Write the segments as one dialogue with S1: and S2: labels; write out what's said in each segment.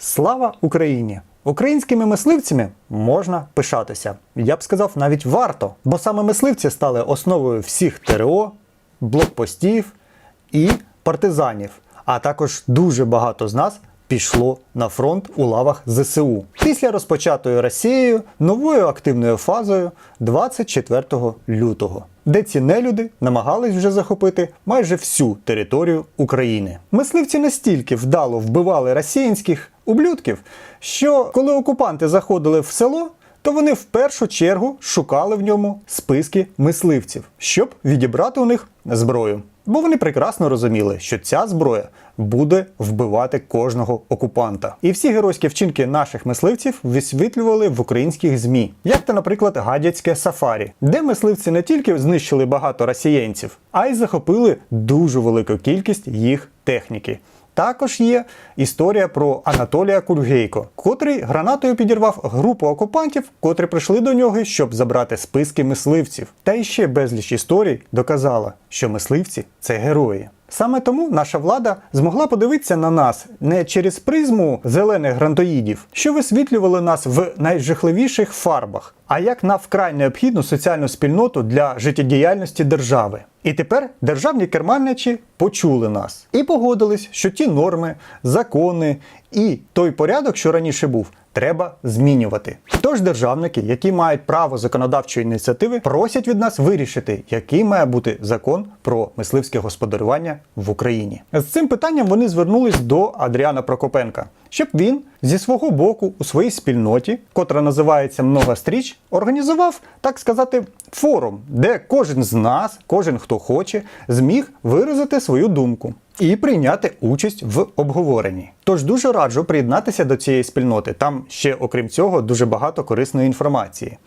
S1: Слава Україні! Українськими мисливцями можна пишатися. Я б сказав, навіть варто, бо саме мисливці стали основою всіх ТРО, блокпостів і партизанів. А також дуже багато з нас пішло на фронт у лавах ЗСУ. Після розпочатої Росією новою активною фазою 24 лютого, де ці нелюди намагались вже захопити майже всю територію України. Мисливці настільки вдало вбивали росіянських ублюдків, що коли окупанти заходили в село, то вони в першу чергу шукали в ньому списки мисливців, щоб відібрати у них зброю. Бо вони прекрасно розуміли, що ця зброя буде вбивати кожного окупанта. І всі геройські вчинки наших мисливців висвітлювали в українських ЗМІ, як то, наприклад, гадяцьке сафарі, де мисливці не тільки знищили багато росіянців, а й захопили дуже велику кількість їх техніки. Також є історія про Анатолія Кульгейко, котрий гранатою підірвав групу окупантів, котрі прийшли до нього, щоб забрати списки мисливців. Та іще безліч історій доказала, що мисливці це герої. Саме тому наша влада змогла подивитися на нас не через призму зелених грантоїдів, що висвітлювали нас в найжахливіших фарбах, а як на вкрай необхідну соціальну спільноту для життєдіяльності держави. І тепер державні керманичі почули нас і погодились, що ті норми, закони і той порядок, що раніше був, треба змінювати. Тож державники, які мають право законодавчої ініціативи, просять від нас вирішити, який має бути закон про мисливське господарювання в Україні. З цим питанням вони звернулись до Адріана Прокопенка, щоб він зі свого боку у своїй спільноті, котра називається Многостріч, організував, так сказати, форум, де кожен з нас, кожен хто хоче, зміг виразити свою думку і прийняти участь в обговоренні. Тож дуже раджу приєднатися до цієї спільноти. Там ще, окрім цього, дуже багато корисної інформації.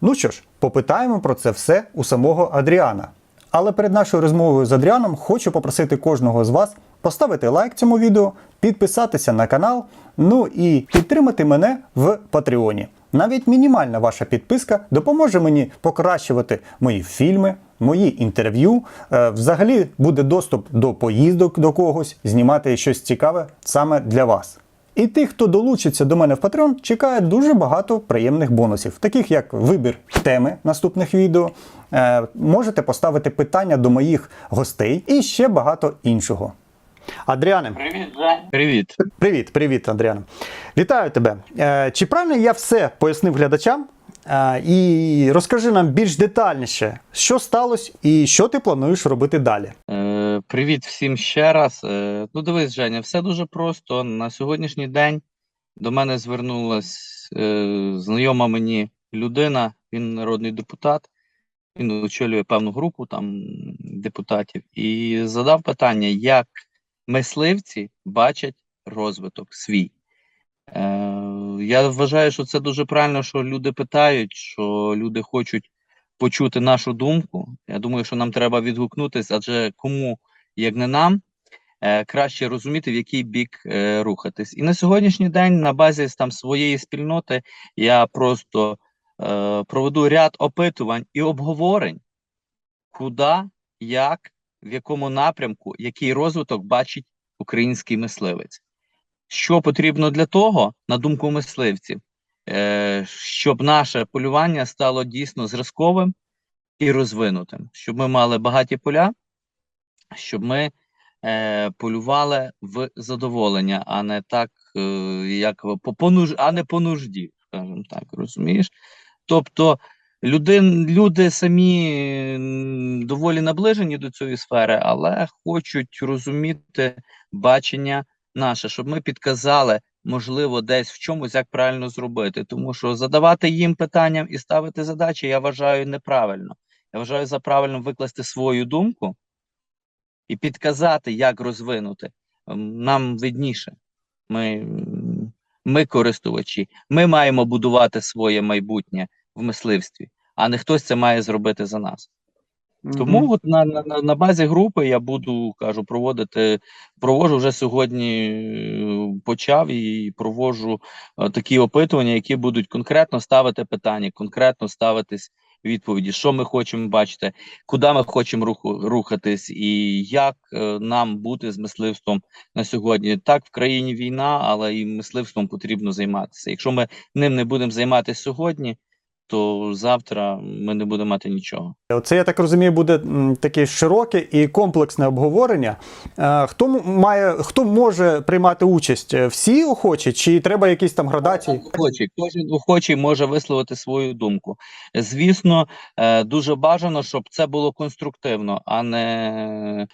S1: Ну що ж, попитаємо про це все у самого Адріана. Але перед нашою розмовою з Адріаном хочу попросити кожного з вас поставити лайк цьому відео, підписатися на канал, ну і підтримати мене в Патреоні. Навіть мінімальна ваша підписка допоможе мені покращувати мої фільми, мої інтерв'ю. Е, Взагалі буде доступ до поїздок до когось, знімати щось цікаве саме для вас. І тих, хто долучиться до мене в Patreon, чекає дуже багато приємних бонусів, таких як вибір теми наступних відео. Е, можете поставити питання до моїх гостей і ще багато іншого. Адріане,
S2: Привіт, Жень. Привіт.
S1: привіт, привіт, Адріане. Вітаю тебе. Е, чи правильно я все пояснив глядачам? Е, і розкажи нам більш детальніше, що сталося і що ти плануєш робити далі.
S2: Е, привіт всім ще раз. Ну, дивись, Женя, все дуже просто. На сьогоднішній день до мене звернулась знайома мені людина, він народний депутат, він очолює певну групу там депутатів, і задав питання, як мисливці бачать розвиток свій. Е, я вважаю, що це дуже правильно, що люди питають, що люди хочуть почути нашу думку. Я думаю, що нам треба відгукнутися, адже кому, як не нам, е, краще розуміти, в який бік е, рухатись. І на сьогоднішній день, на базі там своєї спільноти, я просто е, проведу ряд опитувань і обговорень, куди, як, в якому напрямку, який розвиток бачить український мисливець. Що потрібно для того, на думку мисливців, е, щоб наше полювання стало дійсно зразковим і розвинутим, щоб ми мали багаті поля, щоб ми е, полювали в задоволення, а не так, е, як по, понуж, а не по нужді, скажімо так, розумієш? Тобто люди, люди самі доволі наближені до цієї сфери, але хочуть розуміти бачення наше, щоб ми підказали, можливо, десь в чомусь, як правильно зробити. Тому що задавати їм питанням і ставити задачі, я вважаю неправильно. Я вважаю за правильно викласти свою думку і підказати, як розвинути. Нам видніше. Ми, ми користувачі, ми маємо будувати своє майбутнє в мисливстві, а не хтось це має зробити за нас. Тому от на, на, на- базі групи я буду кажу проводити, проводжу вже сьогодні е, почав і проводжу е, такі опитування, які будуть конкретно ставити питання, конкретно ставитись відповіді, що ми хочемо бачити, куди ми хочемо руху, рухатись, і як е, нам бути з мисливством на сьогодні. Так, в країні війна, але і мисливством потрібно займатися. Якщо ми ним не будемо займатися сьогодні, то завтра ми не будемо мати нічого.
S1: Це, я так розумію, буде таке широке і комплексне обговорення. Е, Хто має, хто може приймати участь? Е, Всі охочі, чи треба якісь там градації?
S2: Охочий, кожен охочий може висловити свою думку. Звісно, е, дуже бажано, щоб це було конструктивно, а не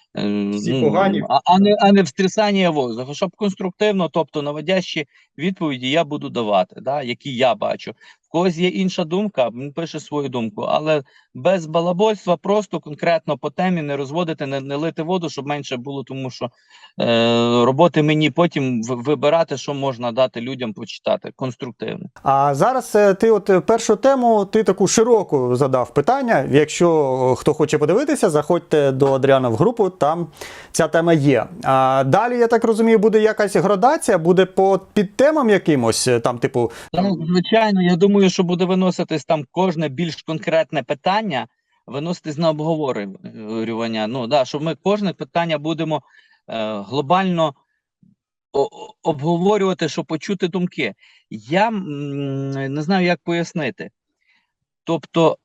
S1: Всі погані.
S2: а, а не а не встрісання воздуху. Щоб конструктивно, тобто наводящі відповіді я буду давати, да, які я бачу. Когось є інша думка, він пише свою думку, але без балабольства, просто конкретно по темі не розводити, не, не лити воду, щоб менше було, тому що е, роботи мені потім вибирати, що можна дати людям почитати конструктивно.
S1: А зараз е, ти, от е, першу тему, ти таку широку задав питання. Якщо е, хто хоче подивитися, заходьте до Адріана в групу, там ця тема є. А далі, я так розумію, буде якась градація, буде по підтемам якимось, е, там, типу,
S2: Ну, звичайно, я думаю, що буде виноситись там кожне більш конкретне питання, виноситись на обговорювання. Ну да, що ми кожне питання будемо е, глобально обговорювати, щоб почути думки. Я м, не знаю, як пояснити. Тобто,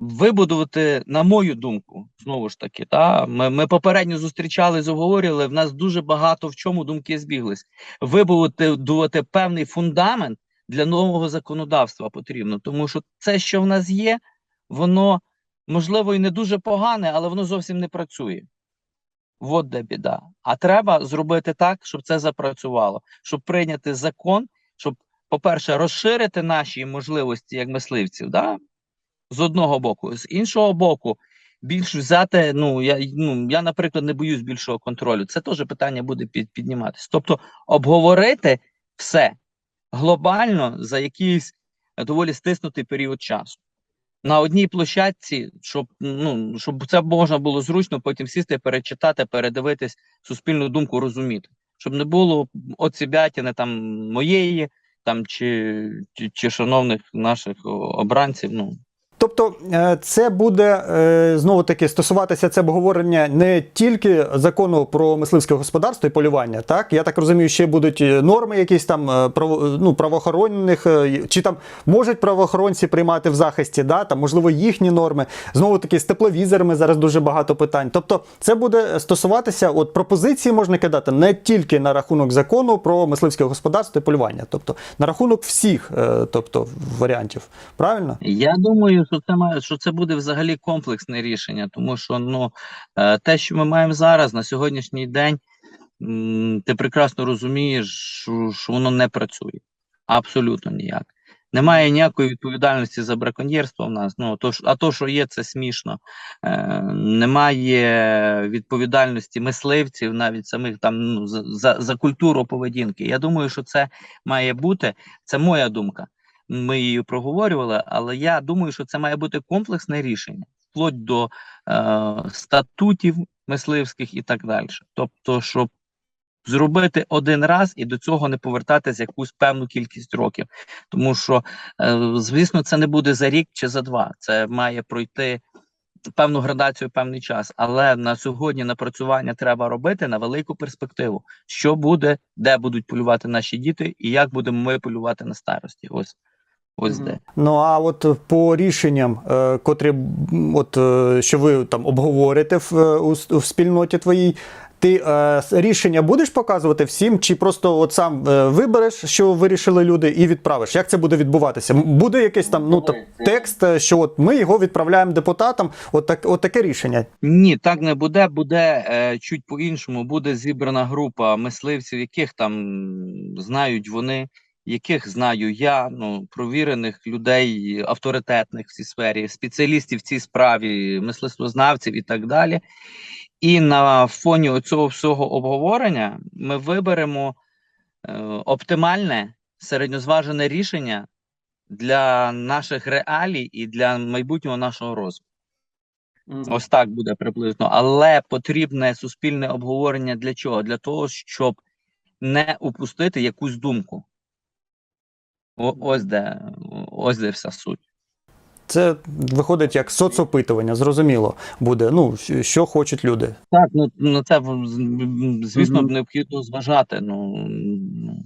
S2: вибудувати, на мою думку, знову ж таки, та, ми, ми попередньо зустрічались, обговорювали, в нас дуже багато в чому думки збіглись. Вибудувати певний фундамент для нового законодавства потрібно, тому що це, що в нас є, воно можливо і не дуже погане, але воно зовсім не працює. От де біда. А треба зробити так, щоб це запрацювало, щоб прийняти закон, щоб, по-перше, розширити наші можливості як мисливців, да? з одного боку, з іншого боку, більш взяти. Ну я, ну, я, наприклад, не боюсь більшого контролю. Це теж питання буде під, підніматися. Тобто, обговорити все глобально за якийсь е, доволі стиснутий період часу. На одній площадці, щоб ну щоб це можна було зручно потім сісти, перечитати, передивитись, суспільну думку розуміти, щоб не було оцібятіни там моєї, там чи, чи, чи шановних наших обранців. Ну
S1: Тобто е, це буде е, знову таки стосуватися це обговорення не тільки закону про мисливське господарство і полювання, так я так розумію, ще будуть е, норми, якісь там ну, правоохоронних, чи там можуть правоохоронці приймати в захисті, да, там можливо їхні норми. Знову таки з тепловізорами зараз дуже багато питань. Тобто, це буде стосуватися от пропозиції можна кидати не тільки на рахунок закону про мисливське господарство і полювання, тобто на рахунок всіх, тобто варіантів. Правильно?
S2: Я думаю, що це має, що це буде взагалі комплексне рішення, тому що ну е, те, що ми маємо зараз на сьогоднішній день, ти прекрасно розумієш, що, що воно не працює. Абсолютно ніяк. Немає ніякої відповідальності за браконьєрство в нас. Ну то а то, що є, це смішно. Е, немає відповідальності мисливців, навіть самих там ну, за, за, за культуру поведінки. Я думаю, що це має бути. Це моя думка ми її проговорювали, але я думаю, що це має бути комплексне рішення, вплоть до е, статутів мисливських і так далі. Тобто, щоб зробити один раз і до цього не повертатися якусь певну кількість років. Тому що, е, звісно, це не буде за рік чи за два. Це має пройти певну градацію, певний час. Але на сьогодні напрацювання треба робити на велику перспективу. Що буде, де будуть полювати наші діти, і як будемо ми полювати на старості. Ось. Ось де.
S1: Ну а от по рішенням, е, котрі от е, що ви там обговорите в, е, у, у спільноті твоїй, ти е, рішення будеш показувати всім, чи просто от сам е, вибереш, що вирішили люди, і відправиш? Як це буде відбуватися? Буде якийсь там ну так, текст, е, що от ми його відправляємо депутатам, от так, от таке рішення.
S2: Ні, так не буде. Буде е, чуть по-іншому. Буде зібрана група мисливців, яких там знають вони, яких знаю я, ну провірених людей, авторитетних в цій сфері, спеціалістів в цій справі, мисливствознавців і так далі. І на фоні цього всього обговорення ми виберемо е, оптимальне середньозважене рішення для наших реалій і для майбутнього нашого розвитку.
S3: Мгм.
S2: Ось так буде приблизно. Але потрібне суспільне обговорення для чого? Для того, щоб не упустити якусь думку. Ось де, ось де вся суть.
S1: Це виходить як соцопитування, зрозуміло буде. Ну, що хочуть люди.
S2: Так, ну, ну це звісно необхідно зважати. Ну ну,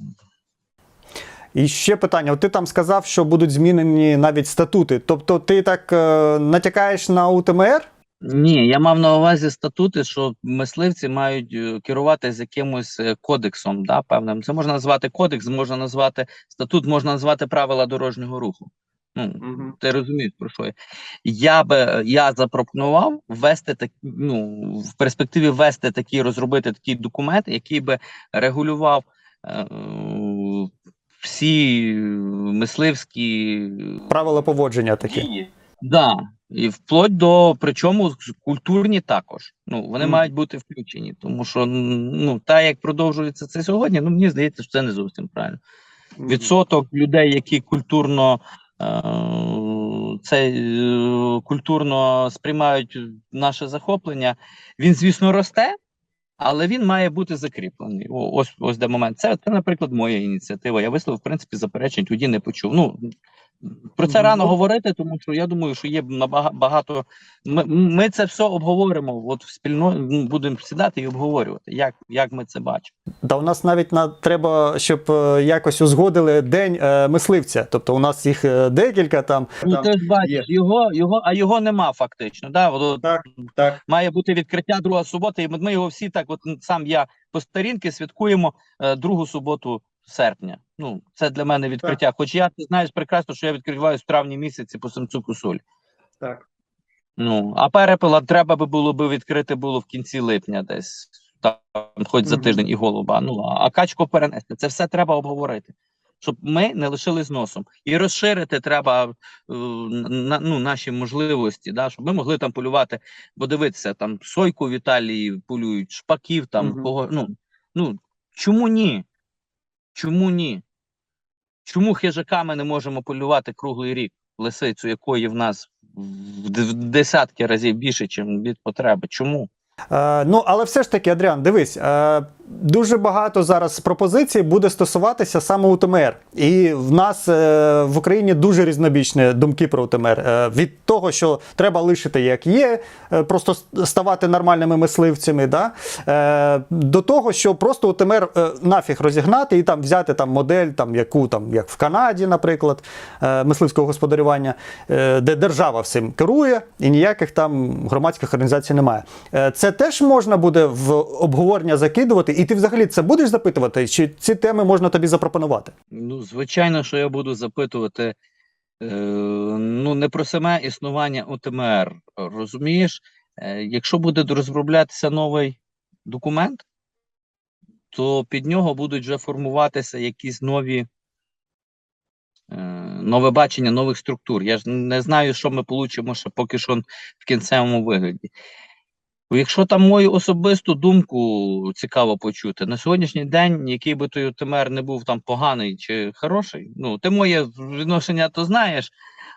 S1: І ще питання: От ти там сказав, що будуть змінені навіть статути. Тобто, ти так е, натякаєш на УТМР?
S2: Ні, я мав на увазі статути, що мисливці мають е, керуватися якимось е, кодексом, да, певним. Це можна назвати кодекс, можна назвати статут, можна назвати правила дорожнього руху. Ну, ти розумієш про що я. Я би я запропонував ввести так, ну, в перспективі ввести такий, розробити такий документ, який би регулював е, всі мисливські
S1: Правила поводження такі.
S2: Да. І вплоть до причому культурні також. Ну вони
S1: Мгм.
S2: мають бути включені, тому що ну та як продовжується це сьогодні, ну мені здається, що це не зовсім правильно відсоток людей, які культурно е, це е, культурно сприймають наше захоплення, він, звісно, росте, але він має бути закріплений. О, ось ось де момент. Це, це, наприклад, моя ініціатива. Я висловив, в принципі, заперечень, тоді не почув. Ну про це рано говорити, тому що я думаю, що є набагато. Ми, ми це все обговоримо. От в спільно будемо сідати і обговорювати, як, як ми це бачимо.
S1: Та у нас навіть на треба, щоб е, якось узгодили день е, мисливця. Тобто у нас їх е, декілька там.
S2: Ну,
S1: там
S2: ти ж бачиш, його, його, а його нема фактично. Да? От,
S1: Так, так.
S2: Має бути відкриття друга субота, і ми, ми його всі так, от сам я по старінки святкуємо е, другу суботу серпня. Ну, це для мене відкриття. Хоч я ти знаєш прекрасно, що я відкриваю в травні місяці по самцю кусуль.
S1: так.
S2: Ну, а перепила треба би було би відкрити було в кінці липня десь. Там, хоч за тиждень і голуба. Ну, а, качку перенести. Це все треба обговорити. Щоб ми не лишили з носом. І розширити треба е, на, ну, наші можливості, да, щоб ми могли там полювати, бо дивитися, там сойку в Італії полюють, шпаків там,
S1: Мгм.
S2: кого. Ну, ну, чому ні? Чому ні? Чому хижаками не можемо полювати круглий рік лисицю, якої в нас в десятки разів більше, ніж від потреби? Чому?
S1: Е, ну, але все ж таки, Адріан, дивись, е, дуже багато зараз пропозицій буде стосуватися саме УТМР. І в нас е, в Україні дуже різнобічні думки про УТМР. Е, від того, що треба лишити як є, е, просто ставати нормальними мисливцями, да? до того, що просто УТМР нафіг розігнати і там взяти там модель, там, яку там, як в Канаді, наприклад, мисливського господарювання, де держава всім керує і ніяких там громадських організацій немає. Це теж можна буде в обговорення закидувати, і ти взагалі це будеш запитувати, чи ці теми можна тобі запропонувати?
S2: Ну, звичайно, що я буду запитувати е, ну, не про саме існування ОТМР. Розумієш, е, якщо буде розроблятися новий документ, то під нього будуть вже формуватися якісь нові. е, Нове бачення нових структур. Я ж не знаю, що ми получимо ще поки що в кінцевому вигляді. Якщо там мою особисту думку цікаво почути, на сьогоднішній день, який би той ОТМР не був там поганий чи хороший, ну ти моє відношення то знаєш,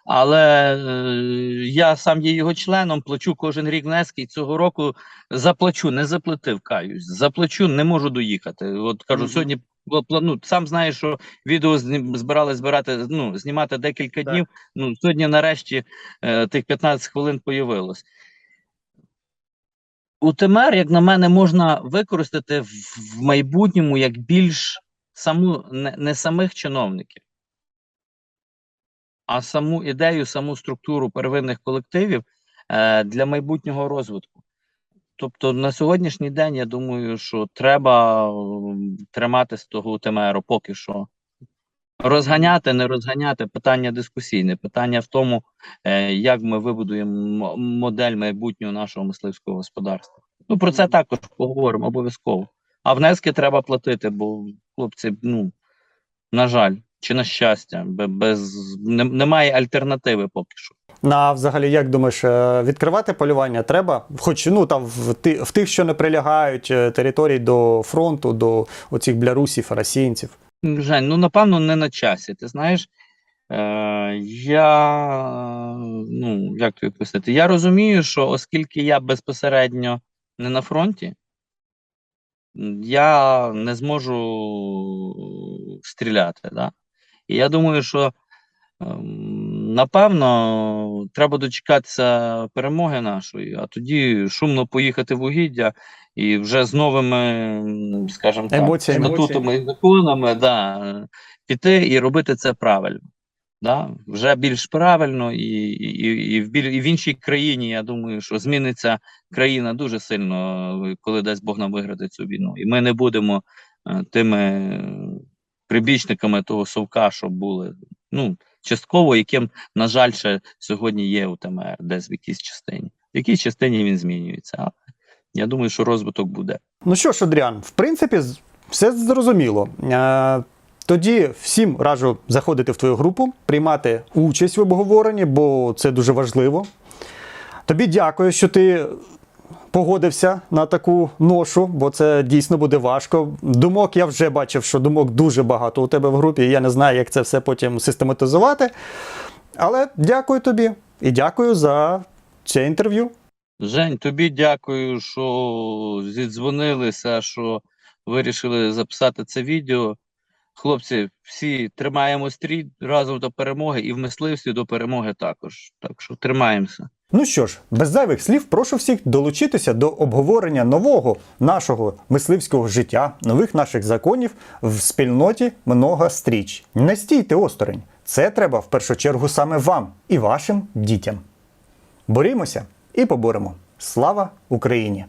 S2: але е, я сам є його членом, плачу кожен рік внески, і цього року заплачу, не заплатив, каюсь, заплачу, не можу доїхати. От кажу,
S1: Мгм.
S2: сьогодні було ну, сам знаєш, що відео збирали збирати, ну, знімати декілька
S1: Так.
S2: днів. Ну, сьогодні нарешті е, тих 15 хвилин появилось. УТМР, як на мене, можна використати в, майбутньому як більш саму не, не самих чиновників, а саму ідею, саму структуру первинних колективів е, для майбутнього розвитку. Тобто на сьогоднішній день я думаю, що треба тримати з того УТМРу поки що. Розганяти, не розганяти питання дискусійне. Питання в тому, е, як ми вибудуємо модель майбутнього нашого мисливського господарства. Ну про це також поговоримо обов'язково. А внески треба платити, бо хлопці, ну на жаль, чи на щастя, без немає альтернативи поки що.
S1: На взагалі, як думаєш, е, відкривати полювання треба? Хоч ну там в, ти, в тих, що не прилягають е, територій до фронту, до оцих блярусів, росіянців.
S2: Жень, ну напевно, не на часі. Ти знаєш, е, я ну як тобі пояснити, я розумію, що оскільки я безпосередньо не на фронті, я не зможу стріляти. Да? І я думаю, що ем, напевно, треба дочекатися перемоги нашої, а тоді шумно поїхати в угіддя і вже з новими, скажімо так, статутами і законами да, піти і робити це правильно. Да? Вже більш правильно, і, і, і, в біль, і в іншій країні, я думаю, що зміниться країна дуже сильно, коли дасть Бог нам виграти цю війну. І ми не будемо е, тими прибічниками того совка, що були. Ну, частково, яким, на жаль, ще сьогодні є УТМР, десь в якійсь частині. В якійсь частині він змінюється. Я думаю, що розвиток буде.
S1: Ну що ж, Адріан, в принципі, все зрозуміло. Е, Тоді всім раджу заходити в твою групу, приймати участь в обговоренні, бо це дуже важливо. Тобі дякую, що ти погодився на таку ношу, бо це дійсно буде важко. Думок я вже бачив, що думок дуже багато у тебе в групі, і я не знаю, як це все потім систематизувати. Але дякую тобі і дякую за це інтерв'ю.
S2: Жень, тобі дякую, що зідзвонилися, що вирішили записати це відео. Хлопці, всі тримаємо стрій разом до перемоги і в мисливстві до перемоги також. Так що тримаємося.
S1: Ну що ж, без зайвих слів, прошу всіх долучитися до обговорення нового нашого мисливського життя, нових наших законів в спільноті много стріч. Не стійте осторонь. Це треба в першу чергу саме вам і вашим дітям. Борімося і поборемо. Слава Україні!